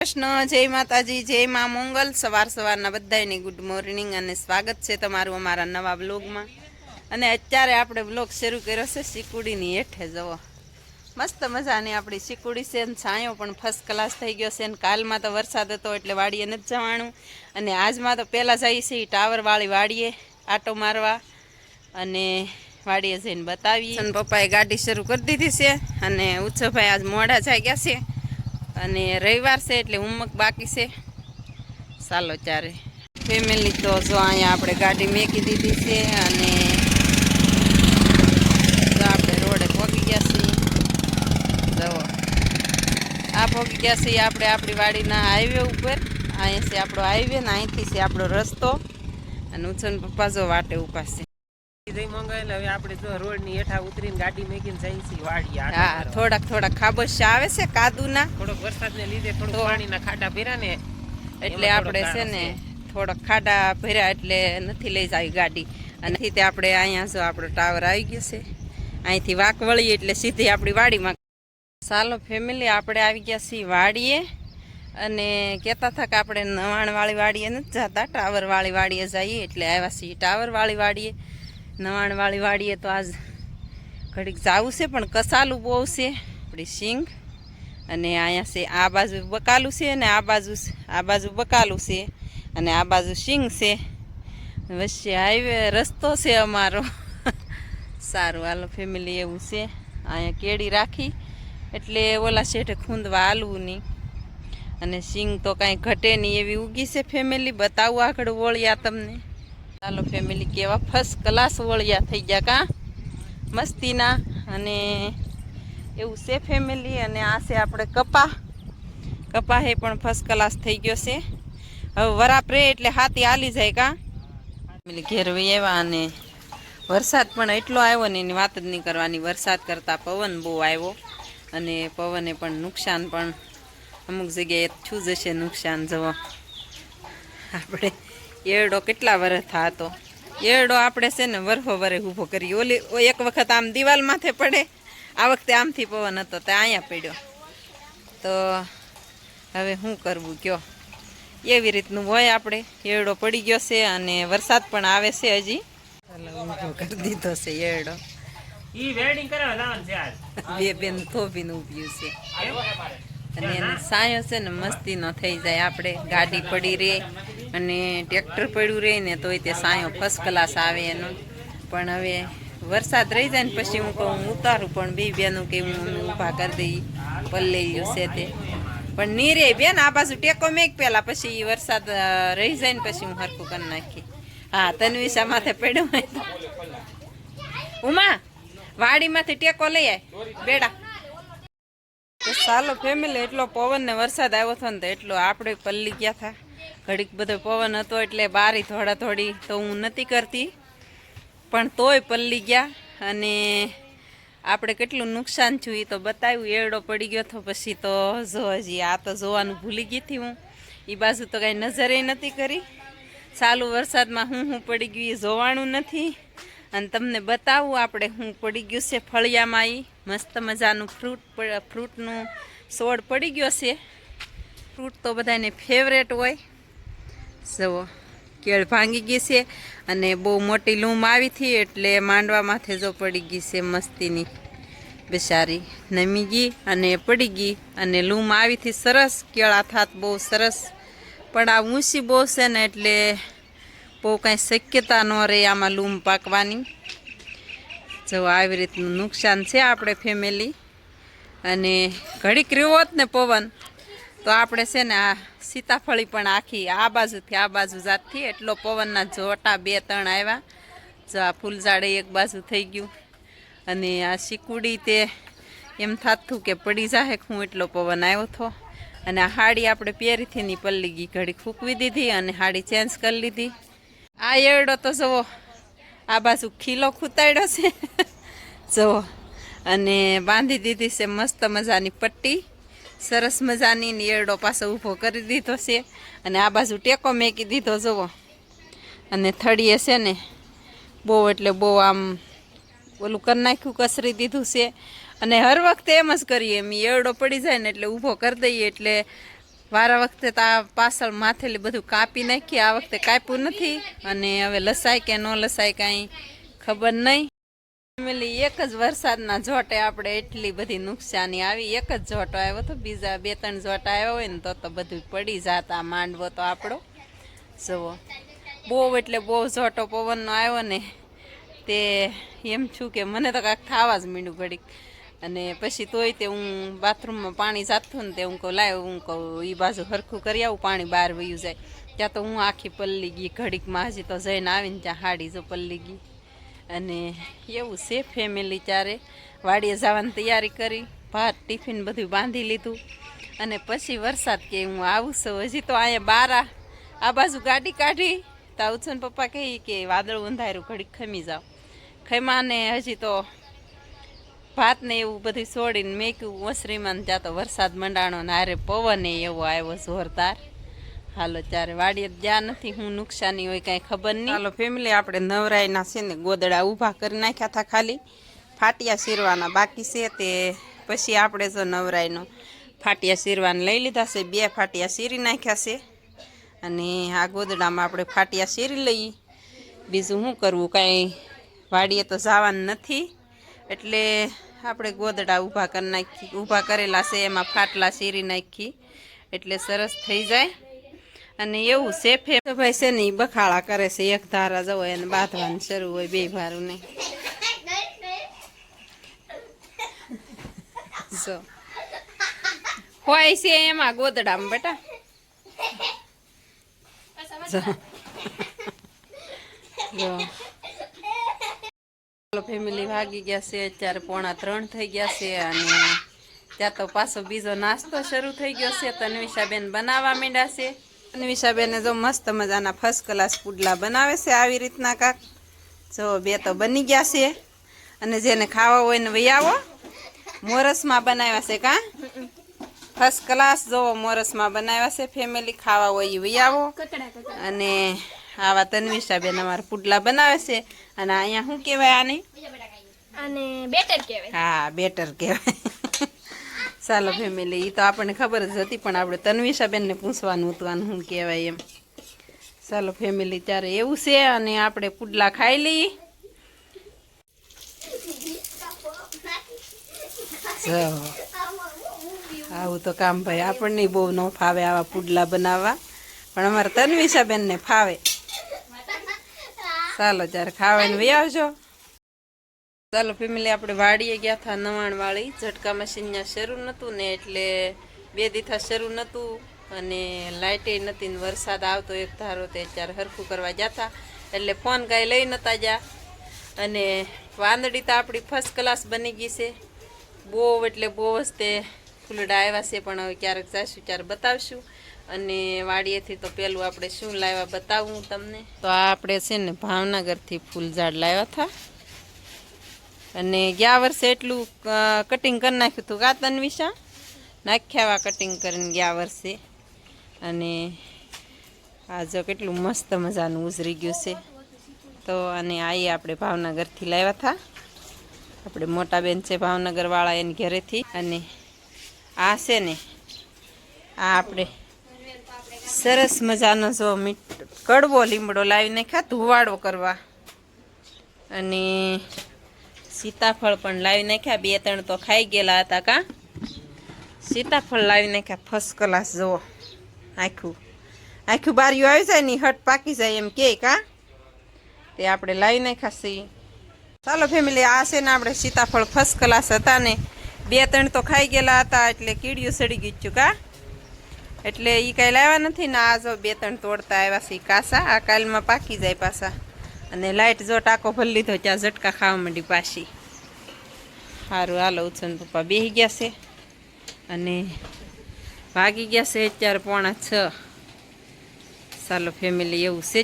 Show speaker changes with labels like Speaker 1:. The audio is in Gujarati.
Speaker 1: કૃષ્ણ, જય માતાજી, જય મા મોંગલ. સવાર સવારના બધાની ગુડ મોર્નિંગ અને સ્વાગત છે તમારું અમારા નવા બ્લોગમાં અને અત્યારે આપણે બ્લોગ શરૂ કર્યો છે સિકુડીની હેઠે જવો મસ્ત મજાની આપણી સિકુડી છે અને છાંયો પણ ફર્સ્ટ ક્લાસ થઈ ગયો છે અને કાલમાં તો વરસાદ હતો એટલે વાડીએ નથી જવાનું. અને આજમાં તો પહેલાં જઈએ છીએ ટાવરવાળી વાડીએ આટો મારવા. અને વાડીએ જઈને બતાવીએ. પપ્પાએ ગાડી શરૂ કરી દીધી છે અને ઉત્સવભાઈ આજ મોડા જાય ગયા છે. અને રવિવાર છે એટલે ઉમક બાકી છે. ચાલો ચારે. ફેમિલી તો જો અહીંયા આપણે ગાડી મેકી દીધી છે અને આપણે રોડે પહોંચી ગયા છીએ. જવો આ પહોંચી ગયા છીએ આપણે આપણી વાડીના હાઈવે ઉપર. અહીંયા છે આપણો હાઈવે ને અહીંથી છે આપણો રસ્તો. અને ઉછન પપ્પા જો વાટે ઊભા છે
Speaker 2: જઈ હવે આપણે જો રોડની હેઠા ઉતરીને ગાડી મેકીને જઈ છીએ વાડી
Speaker 1: હા થોડાક થોડાક ખાબોચિયા આવે છે કાદુના.
Speaker 2: થોડોક વરસાદને લીધે થોડું પાણીના ખાડા ભર્યા ને
Speaker 1: એટલે આપણે છે ને
Speaker 2: થોડાક
Speaker 1: થોડોક ખાડા ભર્યા એટલે નથી લઈ જાવી ગાડી. અને તે આપણે અહીંયા જો આપણો ટાવર આવી ગયો છે. અહીંથી વાક વળીએ એટલે સીધી આપણી વાડીમાં. ચાલો ફેમિલી આપણે આવી ગયા છીએ વાડીએ. અને કહેતા હતા કે આપણે નવાણવાળી વાડીએ નથી જતા ટાવરવાળી વાડીએ જઈએ એટલે આવ્યા છીએ ટાવરવાળી વાડીએ. નવાણવાળી વાડીએ તો આજ ઘડીક જાવું છે, પણ કસાલું બહુ છે. આપણી સિંગ અને અહીંયા છે, આ બાજુ બકાલું છે અને આ બાજુ આ બાજુ બકાલું છે અને આ બાજુ સિંગ છે. વચ્ચે હાઈવે, રસ્તો છે અમારો. સારું, હાલો, ફેમિલી એવું છે. અહીંયા કેળી રાખી, એટલે ઓલા શેઠે ખૂંદવા આલવું નહીં. અને સિંગ તો કાંઈ ઘટે નહીં એવી ઉગી છે ફેમિલી. બતાવું આગળ વળ્યા તમને. ચાલો ફેમિલી કેવા ફર્સ્ટ ક્લાસ વળ્યા થઈ ગયા કાં? મસ્તીના અને એવું છે ફેમિલી અને આ છે આપણે કપા. કપા હે પણ ફર્સ્ટ ક્લાસ થઈ ગયો છે. હવે વરાપ રે એટલે હાથી હાલી જાય કા? ફેમિલી ઘેર એવા અને વરસાદ પણ એટલો આવ્યો ને એની વાત જ નહીં કરવાની. વરસાદ કરતાં પવન બહુ આવ્યો અને પવને પણ નુકસાન પણ અમુક જગ્યાએ છું જશે નુકસાન જવા. આપણે એરડો કેટલા વરસ થતો? એરડો આપણે છે ને વરફો વરે ઊભો કરી. ઓલી એક વખત આમ દિવાલ માથે પડે. આ વખતે આમથી પવન હતો તે અહીંયા પડ્યો. તો હવે શું કરવું કયો? એવી રીતનું હોય આપણે. એરડો પડી ગયો છે અને વરસાદ પણ આવે છે હજી. ઊભો કરી દીધો છે એરડો. બે બેન થોભીને ઊભ્યું છે. અને એને સાયો છે ને મસ્તીનો થઈ જાય. આપણે ગાડી પડી રહે અને ટ્રેક્ટર પડ્યું રહે ને તોય તે સાયો ફર્સ્ટ ક્લાસ આવે એનો. પણ હવે વરસાદ રહી જાય ને પછી હું કહું ઉતારું, પણ બે બેનું કે હું ઊભા કરી દઈ પલ્લે છે તે પણ નીરે બેન, આ બાજુ ટેકો મેક પહેલાં પછી વરસાદ રહી જાય ને પછી હું હરખું કરી નાખી. હા તનવિશા માથે પડ્યો ઉમા, વાડીમાંથી ટેકો લઈ આય. બેડા. તો ચાલો ફેમિલી એટલો પવન ને વરસાદ આવ્યો હતો ને તો એટલો આપણે પલ્લી ગયા હતા ઘડીક બધો પવન હતો એટલે બારી થોડા થોડી તો હું નથી કરતી. પણ તોય પલ્લી ગયા અને આપણે કેટલું નુકસાન થયું એ તો બતાવ્યું. એરડો પડી ગયો તો પછી તો જો હજી આ તો જોવાનું ભૂલી ગઈ હતી હું. એ બાજુ તો કાંઈ નજરે નથી કરી. ચાલુ વરસાદમાં હું હું પડી ગયું એ જોવાનું નથી. અને તમને બતાવું આપણે હું પડી ગયું છે ફળિયામાં એ મસ્ત મજાનું ફ્રૂટ ફ્રૂટનું છોડ પડી ગયો છે. ફ્રૂટ તો બધાને ફેવરેટ હોય. જુઓ, કેળ ભાંગી ગઈ છે અને બહુ મોટી લૂમ આવી હતી એટલે માંડવા માથે જો પડી ગઈ છે મસ્તીની. બેસારી નમી ગઈ અને પડી ગઈ અને લૂમ આવી હતી સરસ. કેળા થાત બહુ સરસ. પણ આ ઊંચી બહુ છે ને એટલે બહુ કાંઈ શક્યતા ન રહે આમાં લૂમ પાકવાની. જો આવી રીતનું નુકસાન છે આપણે ફેમિલી અને ઘડીક રહ્યો ને પવન, તો આપણે છે ને આ સીતાફળી પણ આખી આ બાજુથી આ બાજુ જાતથી એટલો પવનના જોટા બે ત્રણ આવ્યા. જો આ ફૂલઝાડે એક બાજુ થઈ ગયું. અને આ શીકુડી તે એમ થતું કે પડી જાહે હું એટલો પવન આવ્યો હતો. અને આ હાડી આપણે પહેરીથી ની પલ્લી ઘડી ફૂંકવી દીધી અને હાડી ચેન્જ કરી લીધી. આ એરડો તો જુઓ આ બાજુ ખીલો ખૂતાડ્યો છે. જુઓ. અને બાંધી દીધી છે મસ્ત મજાની પટ્ટી. સરસ મજાની ને એરડો પાછો ઊભો કરી દીધો છે. અને આ બાજુ ટેકો મેકી દીધો, જુઓ. અને થળીએ છે ને, બહુ એટલે બહુ આમ ઓલું કરી નાખ્યું, કસરી દીધું છે. અને હર વખતે એમ જ કરીએ, એમ એરડો પડી જાય ને એટલે ઊભો કરી દઈએ એટલે વારા વખતે તો આ પાછળ માથેલી બધું કાપી નાખી, આ વખતે કાપ્યું નથી. અને હવે લસાય કે ન લસાય કાંઈ ખબર નહીં. એક જ વરસાદના જોટે આપણે એટલી બધી નુકસાની આવી. એક જ જોટો આવ્યો હતો બીજા બે ત્રણ જોટા આવ્યો હોય ને તો તો બધું પડી જાત આ માંડવો તો આપણો. જુઓ. બહુ એટલે બહુ જોટો પવનનો આવ્યો ને તે એમ છું કે મને તો કાંઈક થવા જ મીંડું ઘડીક. અને પછી તોય તે હું બાથરૂમમાં પાણી જાતું ને તે હું કહું લાવ હું કહું એ બાજુ હરખું કરી આવું, પાણી બહાર વયું જાય. ત્યાં તો હું આખી પલ્લી ગઈ ઘડીકમાં હજી તો જઈને આવીને ત્યાં હાડી જો પલ્લી ગઈ. અને એવું છે ફેમિલી ચારે વાડીએ જવાની તૈયારી કરી, ભાત ટિફિન બધું બાંધી લીધું. અને પછી વરસાદ કે હું આવું છું, હજી તો અહીંયા બારા આ બાજુ ગાડી કાઢી. તો ઉછન પપ્પા કહે કે વાદળ બંધાયું ઘડીક ખમી જાઓ. ખમાને હજી તો ભાત ને એવું બધું છોડીને મેક્યું, ઓસરીમાં ત્યાં તો વરસાદ મંડાણો ને હારે પવન એવો આવ્યો જોરદાર. હાલો, ત્યારે વાડીએ જ્યાં નથી, હું નુકસાની હોય કાંઈ ખબર નહીં. હાલો ફેમિલી આપણે નવરાયના છે ને, ગોદડા ઊભા કરી નાખ્યા હતા ખાલી. ફાટિયા શીરવાના બાકી છે તે, પછી આપણે જો નવરાયનો ફાટિયા શીરવાને લઈ લીધા છે, બે ફાટિયા શીરી નાખ્યા છે. અને આ ગોદડામાં આપણે ફાટિયા શીરી લઈએ બીજું શું કરવું, કાંઈ વાડીએ તો જવાનું નથી. એટલે આપણે ગોદડા ઊભા કરી નાખી. ઊભા કરેલા છે, એમાં ફાટલા શીરી નાખી. એટલે સરસ થઈ જાય. અને એવું સેફે ભાઈ છે ને બખાળા કરે છે, એક ધારા જવો એને બાંધવાનું શરૂ હોય બે ભારું નહીં જો. હોય છે એમાં ગોદડામાં બેટા. જો. ચાલો ફેમિલી ભાગી ગયા છે. અત્યારે પોણા ત્રણ થઈ ગયા છે અને ત્યાં તો પાછો બીજો નાસ્તો શરૂ થઈ ગયો છે. તન્વિષાબેન બનાવવા માંડ્યા છે. તન્વિષાબેને જો મસ્ત મજાના ફર્સ્ટ ક્લાસ પુડલા બનાવે છે આવી રીતના કાંક. જો બે તો બની ગયા છે. અને જેને ખાવા હોય ને વહી આવો. મોરસમાં બનાવ્યા છે કાં? ફર્સ્ટ ક્લાસ જોવો, મોરસમાં બનાવ્યા છે ફેમિલી ખાવા હોય એ વહી આવો. અને આવા તન્વિષાબેન અમારા પુડલા બનાવે છે. અને અહીંયા શું કહેવાય આને?
Speaker 3: અને બેટર કહેવાય.
Speaker 1: હા બેટર કહેવાય. ચાલો ફેમિલી એ તો આપણને ખબર જ હતી પણ આપણે તન્વિષાબેનને પૂછવાનું હતું આનું શું કહેવાય એમ. ચાલો ફેમિલી ત્યારે એવું છે અને આપણે પુડલા ખાઈ લઈએ. આવું તો કામ ભાઈ આપણને બહુ ન ફાવે આવા પુડલા બનાવવા પણ અમારા તન્વિષાબેનને ફાવે. ચાલો જયારે ખાવાને વહી આવજો ચાલો ફેમિલી આપણે વાડીએ ગયા હતા નવાણ વાળી ઝટકા મશીન ત્યાં શરૂ નહોતું ને એટલે બે દીથા શરૂ નહોતું અને લાઇટે નહોતી ને વરસાદ આવતો એક ધારો તે ત્યારે હરખું કરવા જતા. એટલે ફોન કાંઈ લઈ નહોતા જા. અને વાંદડી તો આપણી ફર્સ્ટ ક્લાસ બની ગઈ છે. બહુ એટલે બહુ જ તે ફૂલડા આવ્યા છે પણ હવે ક્યારેક જઈશું ત્યારે બતાવશું. અને વાડીએથી તો પેલું આપણે શું લાવ્યા બતાવું તમને. તો આ આપણે છે ને ભાવનગરથી ફૂલઝાડ લાવ્યા હતા. અને ગયા વર્ષે એટલું કટિંગ કરી નાખ્યું હતું કા તન્વિષા નાખ્યાવા કટિંગ કરીને ગયા વર્ષે. અને આ જો કેટલું મસ્ત મજાનું ઉઝરી ગયું છે. તો અને આ આપણે ભાવનગરથી લાવ્યા હતા. આપણે મોટા બેન છે ભાવનગરવાળા એની ઘરેથી. અને આ છે ને, આ આપણે સરસ મજાનો જો કડવો લીમડો લાવી નાખ્યા ધુવાડો કરવા. અને સીતાફળ પણ લાવી નાખ્યા બે ત્રણ તો ખાઈ ગયેલા હતા કા. સીતાફળ લાવી નાખ્યા ફર્સ્ટ ક્લાસ જુઓ. આખું આખું બારીઓ આવી જાય ને હટ પાકી જાય એમ કે કા. તે આપણે લાવી નાખ્યા છીએ ચાલો ફેમિલી આ છે ને આપણે સીતાફળ ફર્સ્ટ ક્લાસ હતા ને, બે ત્રણ તો ખાઈ ગયેલા હતા એટલે કીડીયું સડી ગયું છું કા. એટલે એ કાંઈ લાવ્યા નથી ને આ જો બે ત્રણ તોડતા આવ્યા છે કાસા, આ કાલમાં પાકી જાય પાછા અને લાઈટ જો ટાંકો ભરી લીધો ત્યાં ઝટકા ખાવા માંડી પાછી. સારું હાલો ઉછન પપ્પા બેસી ગયા છે. અને ભાગી ગયા છે અત્યારે પોણા છ. ચાલો ફેમિલી એવું છે